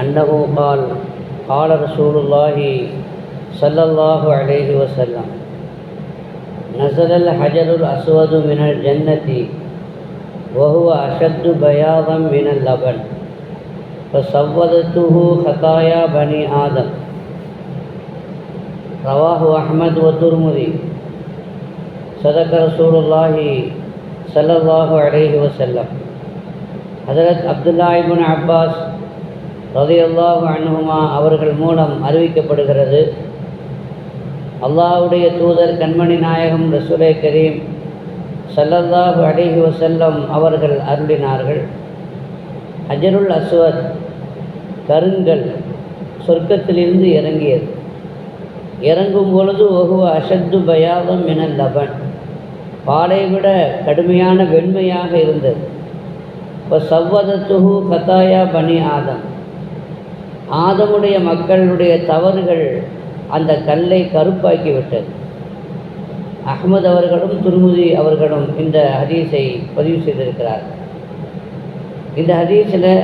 أنه قال قال رسول الله صلى الله عليه وسلم نزل الحجر الأسود من الجنة وهو أشد بياضا من اللبن فسودته خطايا بني آدم. رواه أحمد والترمذي. صدق رسول الله صلى الله عليه وسلم. حضرت عبداللہ بن عباس ரதியல்லாஹு அன்ஹுமா அவர்கள் மூலம் அறிவிக்கப்படுகிறது. அல்லாஹுடைய தூதர் கண்மணி நாயகம் ரசூலே கரீம் ஸல்லல்லாஹு அலைஹி செல்லம் அவர்கள் அருளினார்கள். அஜருல் அஸ்வத் கருங்கல் சொர்க்கத்திலிருந்து இறங்கியது. இறங்கும் பொழுது ஒகுவ அசத்து பயாதம் என லபன். பாலை விட கடுமையான வெண்மையாக இருந்தது. இப்போ சவ்வதத்துஹு கத்தாயா பனி ஆதம். ஆதமுடைய மக்களுடைய தவறுகள் அந்த கல்லை கருப்பாக்கிவிட்டது. அகமது அவர்களும் துருமுதி அவர்களும் இந்த ஹதீஸை பதிவு செய்திருக்கிறார். இந்த ஹதீஸில்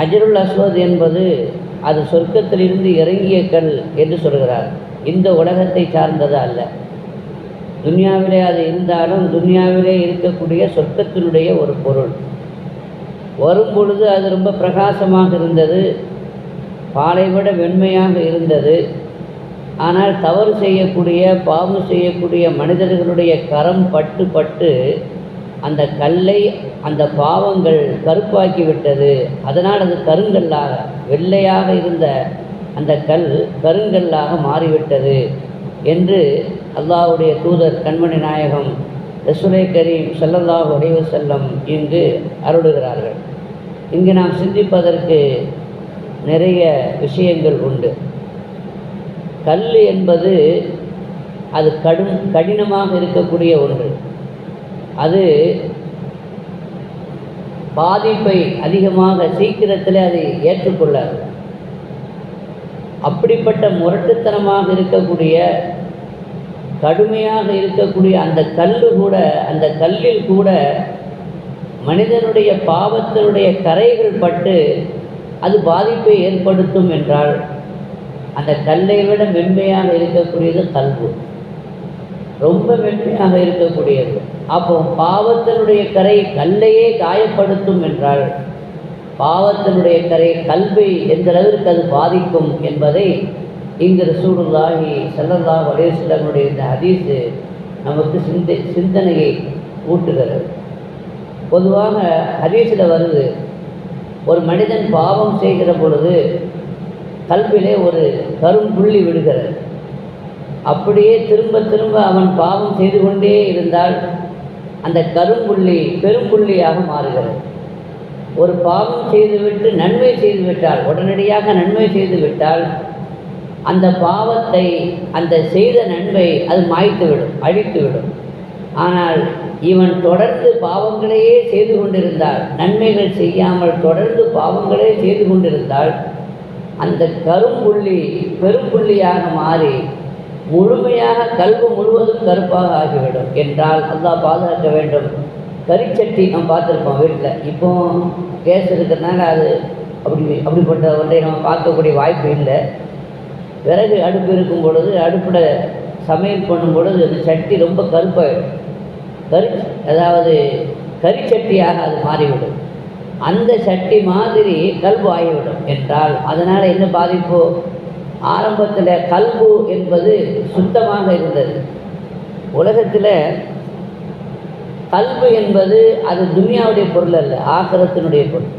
ஹஜருல் அஸ்வத் என்பது அது சொர்க்கத்திலிருந்து இறங்கிய கல் என்று சொல்கிறார். இந்த உலகத்தை சார்ந்தது அல்ல. துன்யாவிலே அது இருந்தாலும் துன்யாவிலே இருக்கக்கூடிய சொர்க்கத்தினுடைய ஒரு பொருள். வரும் பொழுது அது ரொம்ப பிரகாசமாக இருந்தது. பாலை விட வெண்மையாக இருந்தது. ஆனால் தவறு செய்யக்கூடிய பாவம் செய்யக்கூடிய மனிதர்களுடைய கரம் பட்டு பட்டு அந்த கல்லை அந்த பாவங்கள் கருப்பாக்கி விட்டது. அதனால் அது கருங்கல்லாக வெள்ளையாக இருந்த அந்த கல் கருங்கல்லாக மாறிவிட்டது என்று அல்லாஹ்வுடைய தூதர் கண்மணி நாயகம் ரசுலை கரீம் ஸல்லல்லாஹு உடைவு செல்லம் என்று அருடுகிறார்கள் இங்கு நாம் சிந்திப்பதற்கு நிறைய விஷயங்கள் உண்டு. கல் என்பது அது கடும் கடினமாக இருக்கக்கூடிய ஒன்று. அது பாதிப்பை அதிகமாக சீக்கிரத்தில் அதை ஏற்றுக்கொள்ளாது. அப்படிப்பட்ட முரட்டுத்தனமாக இருக்கக்கூடிய கடுமையாக இருக்கக்கூடிய அந்த கல் கூட அந்த கல்லில் கூட மனிதனுடைய பாவத்தினுடைய கரைகள் பட்டு அது பாதிப்பை ஏற்படுத்தும் என்றால் அந்த கல்லை விட மென்மையாக இருக்கக்கூடியது கல்வு ரொம்ப மென்மையாக இருக்கக்கூடியது. அப்போ பாவத்தினுடைய கரை கல்லையே காயப்படுத்தும் என்றால் பாவத்தினுடைய கரை கல்வை எந்த அளவிற்கு அது பாதிக்கும் என்பதை இங்கு ரசூலுல்லாஹி ஸல்லல்லாஹு அலைஹி வஸல்லமுடைய இந்த ஹதீஸு நமக்கு சிந்தை சிந்தனையை ஊட்டுகிறது. பொதுவாக ஹதீஸில் வருது ஒரு மனிதன் பாவம் செய்கிற பொழுது கல்விலே ஒரு கரும்புள்ளி விடுகிறது அப்படியே திரும்ப திரும்ப அவன் பாவம் செய்து கொண்டே இருந்தால் அந்த கரும்புள்ளி பெரும்புள்ளியாக மாறுகிறது. ஒரு பாவம் செய்துவிட்டு நன்மை செய்துவிட்டால் உடனடியாக நன்மை செய்துவிட்டால் அந்த பாவத்தை அந்த செய்த நன்மை அது மாய்த்துவிடும் அழித்துவிடும். ஆனால் இவன் தொடர்ந்து பாவங்களையே செய்து கொண்டிருந்தால் நன்மைகள் செய்யாமல் தொடர்ந்து பாவங்களே செய்து கொண்டிருந்தால் அந்த கரும்புள்ளி பெரும்புள்ளியாக மாறி முழுமையாக கல்வி முழுவதும் கருப்பாக ஆகிவிடும். என்றால் அல்லாஹ் பாதுகாக்க வேண்டும். கரிச்சட்டி நம்ம பார்த்துருப்போம் வீட்டில். இப்போ கேஸ் இருக்கிறதுனால அது அப்படி அப்படிப்பட்ட ஒன்றை நம்ம பார்க்கக்கூடிய வாய்ப்பு இல்லை. விறகு அடுப்பு இருக்கும் பொழுது அடுப்பில் சமையல் பண்ணும் பொழுது அந்த சட்டி ரொம்ப கருப்பாகிடும் கரு அதாவது கரிச்சட்டியாக அது மாறிவிடும். அந்த சட்டி மாதிரி கல்பு ஆகிவிடும் என்றால் அதனால் என்ன பாதிப்பு? ஆரம்பத்தில் கல்பு என்பது சுத்தமாக இருந்தது. உலகத்தில் கல்பு என்பது அது துனியாவுடைய பொருள் அல்ல ஆகரத்தினுடைய பொருள்.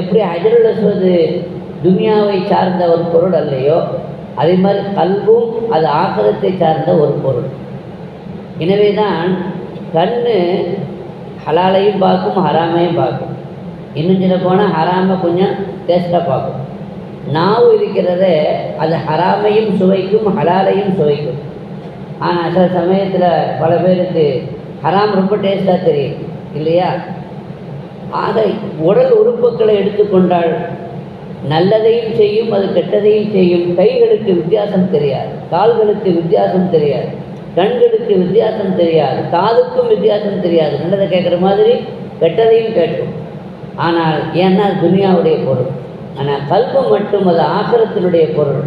எப்படி ஹஜருல் துனியாவை சார்ந்த ஒரு பொருள் அல்லையோ அதே மாதிரி கல்வும் அது ஆக்கிரத்தை சார்ந்த ஒரு பொருள். எனவே தான் கண்ணு ஹலாலையும் பார்க்கும் ஹராமையும் பார்க்கும். இன்னும் சொல்ல போனால் ஹராமை கொஞ்சம் டேஸ்ட்டாக பார்க்கும். நாவு இருக்கிறத அது ஹராமையும் சுவைக்கும் ஹலாலையும் சுவைக்கும். ஆனால் சில சமயத்தில் பல பேருக்கு ஹராம் ரொம்ப டேஸ்ட்டாக தெரியும் இல்லையா? ஆக உடல் உறுப்புகளை எடுத்துக்கொண்டால் நல்லதையும் செய்யும் அது கெட்டதையும் செய்யும். கைகளுக்கு வித்தியாசம் தெரியாது. கால்களுக்கு வித்தியாசம் தெரியாது. கண்களுக்கு வித்தியாசம் தெரியாது. காதுக்கும் வித்தியாசம் தெரியாது. நல்லதை கேட்குற மாதிரி கெட்டதையும் கேட்கும். ஆனால் ஏன்னா துனியாவுடைய பொருள். ஆனால் கல்பு மட்டும் அது ஆக்கிரத்தினுடைய பொருள்.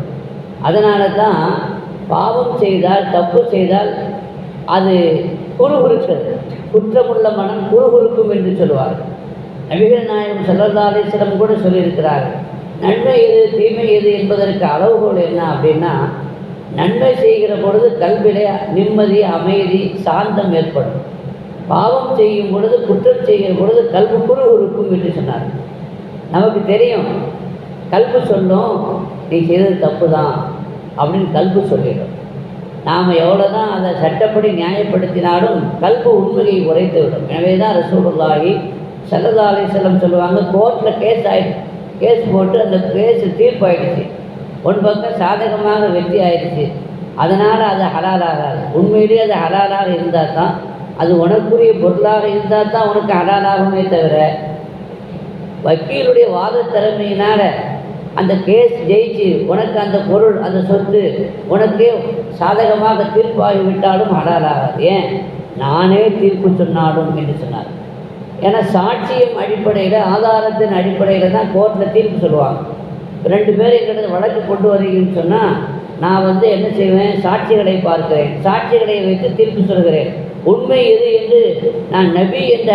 அதனால தான் பாவம் செய்தால் தப்பு செய்தால் அது குறுகுறுக்கிறது. குற்றமுள்ள மனம் குறுகுறுக்கும் என்று சொல்லுவார்கள். நபிகள் நாயகம் ஸல்லல்லாஹு கூட சொல்லியிருக்கிறார்கள். நன்மை எது தீமை எது என்பதற்கு அளவுகோல் என்ன அப்படின்னா நன்மை செய்கிற பொழுது கல்விலே நிம்மதி அமைதி சாந்தம் ஏற்படும். பாவம் செய்யும் பொழுது குற்றம் செய்கிற பொழுது கல்வி குறுகுறுக்கும் என்று சொன்னார். நமக்கு தெரியும் கல்வி சொல்லும் நீ செய்தது தப்பு தான் அப்படின்னு கல்வி சொல்லிடும். நாம் எவ்வளோ தான் அதை சட்டப்படி நியாயப்படுத்தினாலும் கல்வி உண்மையை உரைத்து விடும் எனவே தான் ரசூலுல்லாஹி சல்லல்லா செல்லம் சொல்லுவாங்க கோர்ட்டில் கேஸ் ஆகிடும் கேஸ் போட்டு அந்த கேஸ் தீர்ப்பாயிடுச்சு ஒன் பக்கம் சாதகமாக வெற்றி ஆயிடுச்சு. அதனால் அது ஹலாலாகாது. உண்மையிலேயே அது ஹலாலாக இருந்தால் தான் அது உனக்குரிய பொருளாக இருந்தால் தான் உனக்கு ஹலாலாகுமே தவிர வக்கீலுடைய வாத திறமையினால் அந்த கேஸ் ஜெயிச்சு உனக்கு அந்த பொருள் அந்த சொத்து உனக்கே சாதகமாக தீர்ப்பாகிவிட்டாலும் ஹலாலாகாது. ஏன்? நானே தீர்ப்பு சொன்னாலும் என்று சொன்னார். ஏன்னா சாட்சியம் அடிப்படையில் ஆதாரத்தின் அடிப்படையில் தான் கோர்ட்டில் தீர்ப்பு சொல்லுவாங்க. ரெண்டு பேர் எங்கிட்ட வழக்கு கொண்டு வரீங்கன்னு சொன்னால் நான் வந்து என்ன செய்வேன்? சாட்சிகளை பார்க்கிறேன். சாட்சிகளை வைத்து தீர்ப்பு சொல்கிறேன். உண்மை எது என்று நான் நபி என்ற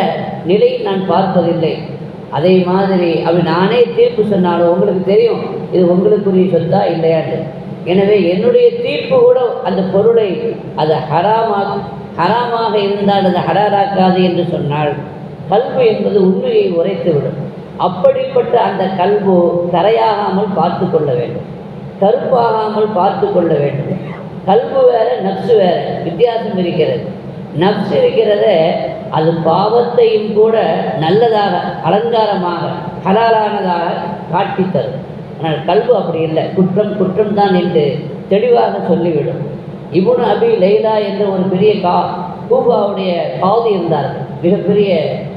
நிலையில் நான் பார்ப்பதில்லை. அதே மாதிரி அப்படி நானே தீர்ப்பு சொன்னாலும் உங்களுக்கு தெரியும் இது உங்களுக்குரிய சொத்தா இல்லையான்னு எனவே என்னுடைய தீர்ப்பு கூட அந்த பொருளை அது ஹராமாக ஹராமாக இருந்தால் அது ஹராராக்காது என்று சொன்னால் கல்பு என்பது உண்மையை உரைத்துவிடும். அப்படிப்பட்ட அந்த கல்பு கரையாகாமல் பார்த்து கொள்ள வேண்டும். கருப்பாகாமல் பார்த்து கொள்ள வேண்டும். கல்பு வேற நப்சு வேற வித்தியாசம் இருக்கிறது. நப்சு இருக்கிறத அது பாவத்தையும் கூட நல்லதாக அலங்காரமாக ஹலாலானதாக காட்டித் தரும். ஆனால் கல்வு அப்படி இல்லை. குற்றம் குற்றம் தான் என்று தெளிவாக சொல்லிவிடும். இவனு அபி லைலா என்ற ஒரு பெரிய கா கூபாவுடைய பாதி இருந்தார். மிகப்பெரிய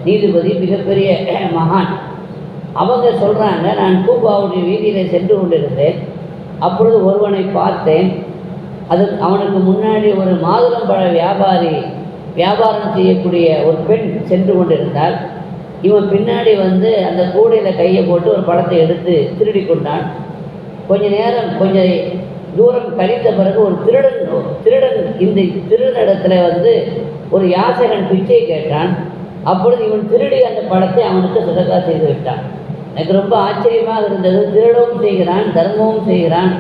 நீதிபதி மிகப்பெரிய மகான். அவங்க சொல்கிறாங்க நான் கூபாவுடைய வீதியில் சென்று கொண்டிருந்தேன். அப்பொழுது ஒருவனை பார்த்தேன். அது அவனுக்கு முன்னாடி ஒரு மாதுளம்பழ வியாபாரி வியாபாரம் செய்யக்கூடிய ஒரு பெண் சென்று கொண்டிருந்தாள். இவன் பின்னாடி வந்து அந்த கூடையில் கையை போட்டு ஒரு பழத்தை எடுத்து திருடி கொண்டான். கொஞ்ச நேரம் கொஞ்சம் தூரம் கழித்த பிறகு ஒரு திருடன் திருடன் இந்த திருடனிடத்துல வந்து ஒரு யாசகன் பிச்சை கேட்டான். அப்பொழுது இவன் திருடி அந்த படத்தை அவனுக்கு சதகா செய்து விட்டான். எனக்கு ரொம்ப ஆச்சரியமாக இருந்தது. திருடவும் செய்கிறான் தர்மமும் செய்கிறான்.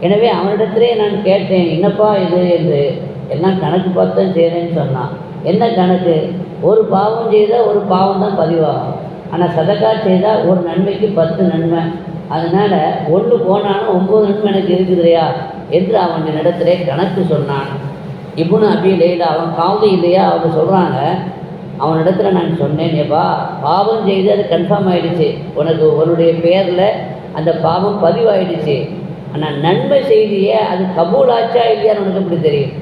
எனவே அவனிடத்திலே நான் கேட்டேன் என்னப்பா இது? என்று. எல்லாம் கணக்கு பார்த்து செய்கிறேன்னு சொன்னான். என்ன கணக்கு? ஒரு பாவம் செய்தால் ஒரு பாவம் தான் பதிவாகும். ஆனால் சதக்கா செய்தால் ஒரு நன்மைக்கு பத்து நன்மை. அதனால் ஒன்று போனாலும் ஒம்பது நன்மை எனக்கு இருக்குதுலையா என்று அவன் இடத்திலே கணக்கு சொன்னான். இப்னு அப்படியே லைலா அவன் காவது இல்லையா அவங்க சொல்கிறாங்க அவனிடத்துல நான் சொன்னேன் ஏப்பா பாவம் செய்து அது கன்ஃபார்ம் ஆகிடுச்சு உனக்கு உன்னுடைய பேரில் அந்த பாவம் பதிவாயிடுச்சு. ஆனால் நன்மை செய்தியே அது கபூலாச்சா இல்லையான்னு உனக்கு எப்படி தெரியும்?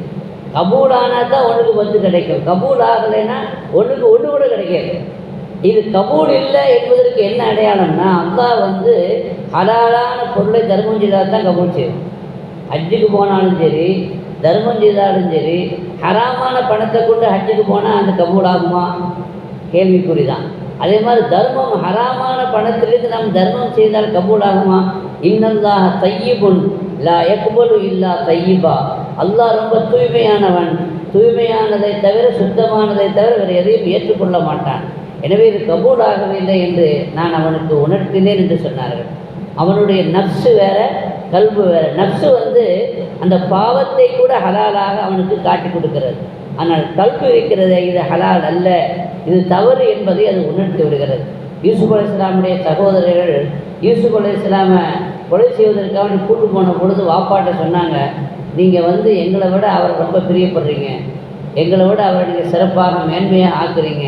கபூலானா தான் உனக்கு வந்து கிடைக்கும். கபூல் ஆகலைன்னா ஒன்றுக்கு ஒன்று கூட கிடைக்காது. இது கபூல் இல்லை என்பதற்கு என்ன அடையாளம்னா அல்லாஹ் வந்து ஹலாலான பொருளை தர்மம் செய்தால் தான் கபூல் செய்யும். ஹஜ்ஜுக்கு போனாலும் சரி தர்மம் செய்தாலும் சரி ஹராமான பணத்தை கொண்டு ஹஜ்ஜுக்கு போனால் அந்த கபூல் ஆகுமா? கேள்விக்குறி தான். அதே மாதிரி தர்மம் ஹராமான பணத்திலிருந்து நாம் தர்மம் செய்தால் கபூல் ஆகுமா? இன்னல்லாஹ தையிபுன் லா எக்பலு இல்லா தையிபா அல்லாஹ் ரொம்ப தூய்மையானவன். தூய்மையானதை தவிர சுத்தமானதை தவிர வேறு எதையும் ஏற்றுக்கொள்ள மாட்டான். எனவே இது கபூல் ஆகவில்லை என்று நான் அவனுக்கு உணர்த்தினேன் என்று சொன்னார்கள். அவனுடைய நப்சு வேற கல்பு வேற. நப்சு வந்து அந்த பாவத்தை கூட ஹலாலாக அவனுக்கு காட்டி கொடுக்கிறது. ஆனால் கல்பு வைக்கிறது இது ஹலால் அல்ல. இது தவறு என்பதை அது உணர்த்தி விடுகிறது. யூசுப் அலி இஸ்லாமுடைய சகோதரர்கள் யூசுப் அலி இஸ்லாமை கொலை செய்வதற்காக கூட்டு போன பொழுது வாப்பாட்ட சொன்னாங்க நீங்கள் வந்து எங்களை விட அவர் ரொம்ப பிரியப்படுறீங்க. எங்களை விட அவரை நீங்கள் சிறப்பாக மேன்மையாக ஆக்குறீங்க.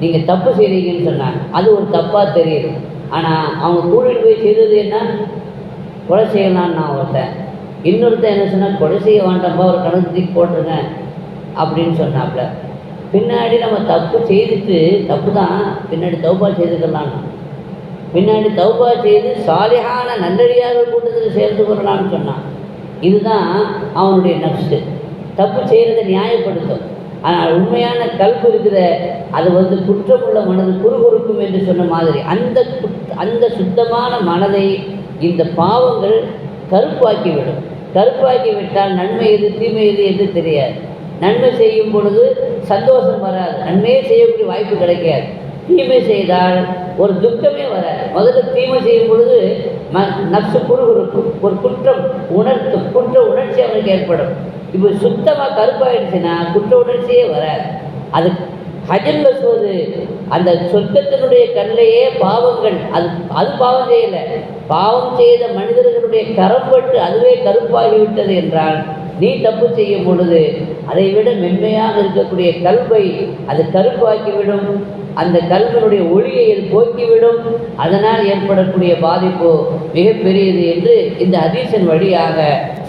நீங்கள் தப்பு செய்கிறீங்கன்னு சொன்னாங்க. அது ஒரு தப்பாக தெரியுது. ஆனால் அவங்க கூட்டிகிட்டு போய் செய்தது என்ன? கொலை செய்யலான்னு நான் ஒருத்தன். இன்னொருத்தன் என்ன சொன்னால் கொலை செய்ய வேண்டாம்ப்பா ஒரு கணக்கு தூக்கி போட்டுருங்க அப்படின்னு சொன்னாப்புல பின்னாடி நம்ம தப்பு செய்துட்டு தப்பு தான் பின்னாடி தௌபா செய்துக்கலான்னு பின்னாடி தௌபா செய்து சாலிகான நல்லடியார்கள் கூட்டத்தில் சேர்ந்து கொள்ளலாம்னு சொன்னான். இதுதான் அவனுடைய நப்சு தப்பு செய்கிறத நியாயப்படுத்தும். ஆனால் உண்மையான கல்பு இருக்கிற அது வந்து குற்றமுள்ள மனது குறுகுறுக்கும் என்று சொன்ன மாதிரி அந்த அந்த சுத்தமான மனதை இந்த பாவங்கள் கருப்பாக்கிவிடும். கருப்பாக்கி விட்டால் நன்மை எது தீமை எது என்று தெரியாது. நன்மை செய்யும் பொழுது சந்தோஷம் வராது. நன்மையே செய்யக்கூடிய வாய்ப்பு கிடைக்காது. தீமை செய்தால் ஒரு துக்கமே வராது. முதல்ல தீமை செய்யும் பொழுது ம நப்சு குறுகுறுக்கும் ஒரு குற்றம் உணர்த்தும். குற்ற உணர்ச்சி அவனுக்கு ஏற்படும். இப்போ சுத்தமாக கருப்பாயிடுச்சுன்னா குற்ற உணர்ச்சியே வராது. அது ஹஜல் வசுவது அந்த சொர்க்கத்தினுடைய கல்லையே பாவங்கள். அது அது பாவம் செய்யலை. பாவம் செய்த மனிதர்களுடைய கரம்பட்டு அதுவே கருப்பாகிவிட்டது என்றால் நீ தப்பு செய்யும் பொழுது அதை விட மென்மையாக இருக்கக்கூடிய கல்வை அது கருப்பாக்கிவிடும். அந்த கல்களுடைய ஒளியை போக்கிவிடும். அதனால் ஏற்படக்கூடிய பாதிப்பு மிகப்பெரியது என்று இந்த ஹதீசன் வழியாக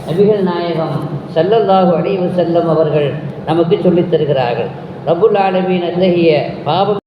நபிகள் நாயகம் ஸல்லல்லாஹு அணிவு செல்லும் அவர்கள் நமக்கு சொல்லித் தருகிறார்கள். ரபுல் ஆலமீன் அத்தகைய பாவம்